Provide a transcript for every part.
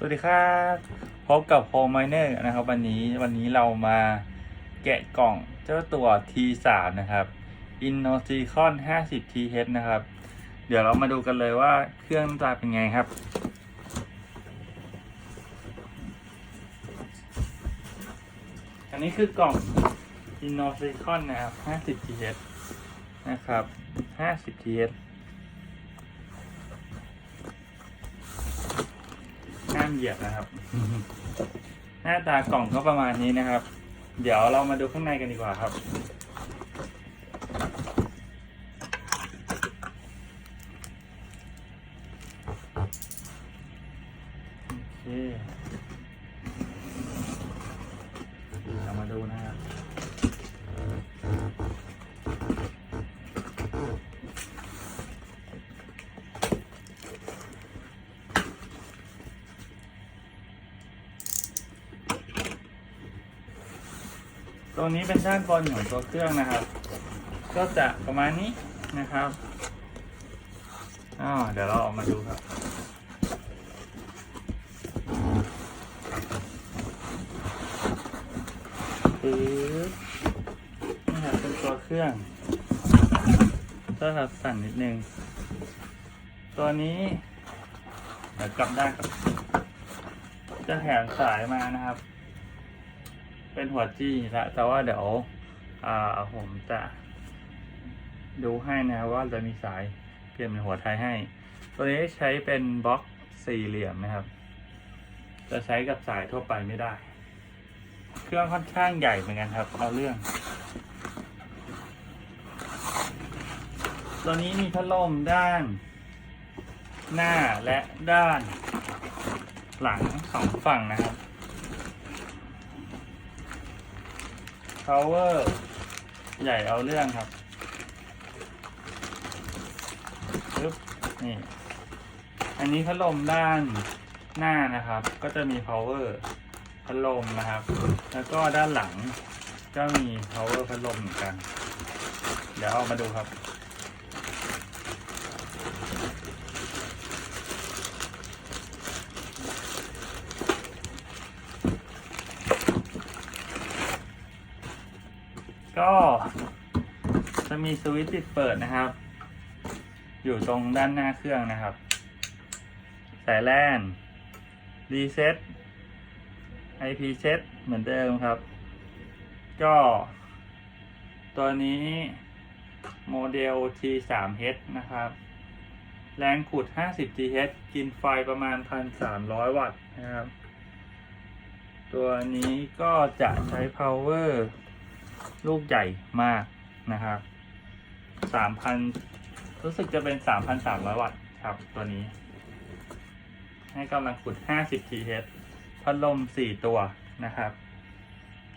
สวัสดีครับพบกับโฮมไมเนอร์นะครับ วันนี้วันนี้เรามาแกะกล่องเจ้าตัว T3 นะครับ InnoSilicon 50 TH นะครับ เดี๋ยวเรามาดูกันเลยว่าเครื่องหน้าตาเป็นไงครับ อันนี้คือกล่อง InnoSilicon นะครับ 50 TH นะครับ 50 TH ห้ามเหยียบนะครับ หน้าตากล่องก็ประมาณนี้นะครับ เดี๋ยวเรามาดูข้างในกันดีกว่าครับ โอเคเรามาดูนะ ครับตัวนี้เป็นด้านบนของตัวเครื่องนะครับ ก็จะประมาณนี้นะครับอ๋อเดี๋ยวเราออกมาดูครับ ปึ๊บนี่ครับเป็นตัวเครื่องก็ครับสั่นนิดนึง ตัวนี้เดี๋ยวกลับด้านครับ จะแถมสายมานะครับ เป็นหัวจี้ละแต่ว่าเดี๋ยวผมจะดูให้นะว่าจะมีสายเปลี่ยนเป็นหัวไทยให้ ตัวนี้ใช้เป็นบล็อกสี่เหลี่ยมนะครับ จะใช้กับสายทั่วไปไม่ได้ เครื่องค่อนข้างใหญ่เหมือนกันครับเอาเรื่อง ตัวนี้มีพัดลมด้าน หน้าและด้าน หลังสองฝั่งนะครับ power ใหญ่เอาเรื่องครับปึ๊บนี่ อันนี้พัดลมด้านหน้านะครับ ก็จะมี power พัดลมนะครับ แล้วก็ด้านหลังก็มี power พัดลมเหมือนกัน เดี๋ยวเอามาดูครับ ก็จะมีสวิตช์ปิดเปิดนะครับ อยู่ตรงด้านหน้าเครื่องนะครับ สายแลนรีเซ็ต IP เซ็ตเหมือนเดิมครับ ก็ ตัวนี้โมเดล T3H นะครับ แรงขุด 50 GH กินไฟประมาณ 1,300 วัตต์นะครับ ตัวนี้ก็จะใช้ power ลูกใหญ่มากนะครับสามพันรู้สึกจะเป็นสามพันสามร้อยวัตต์ครับตัวนี้ ให้กำลังขุดห้าสิบ TH พัดลมสี่ตัวนะครับ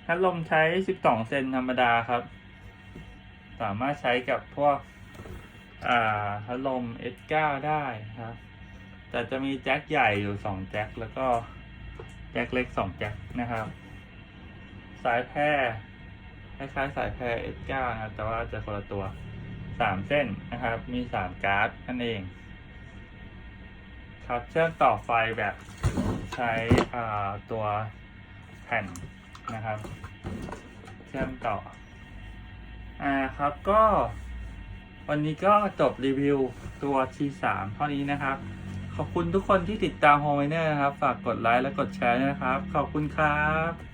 พัดลมใช้สิบสองเซนธรรมดาครับ สามารถใช้กับพวกพัดลม S9 ได้ครับ แต่จะมีแจ็คใหญ่อยู่สองแจ็คแล้วก็แจ็คเล็กสองแจ็คนะครับ สายแพร่ คล้ายๆสายแพร S9 นะครับ แต่ว่าจะคนละตัวสามเส้นนะครับ มีสามการ์ดนั่นเอง ครับเชื่อมต่อไฟแบบใช้ตัวแผ่นนะครับ เชื่อมต่อ อ่าครับก็ วันนี้ก็จบรีวิวตัว T3 เท่านี้นะครับ ขอบคุณทุกคนที่ติดตามโฮมไมเนอร์นะครับ ฝากกดไลค์และกดแชร์นะครับ ขอบคุณครับ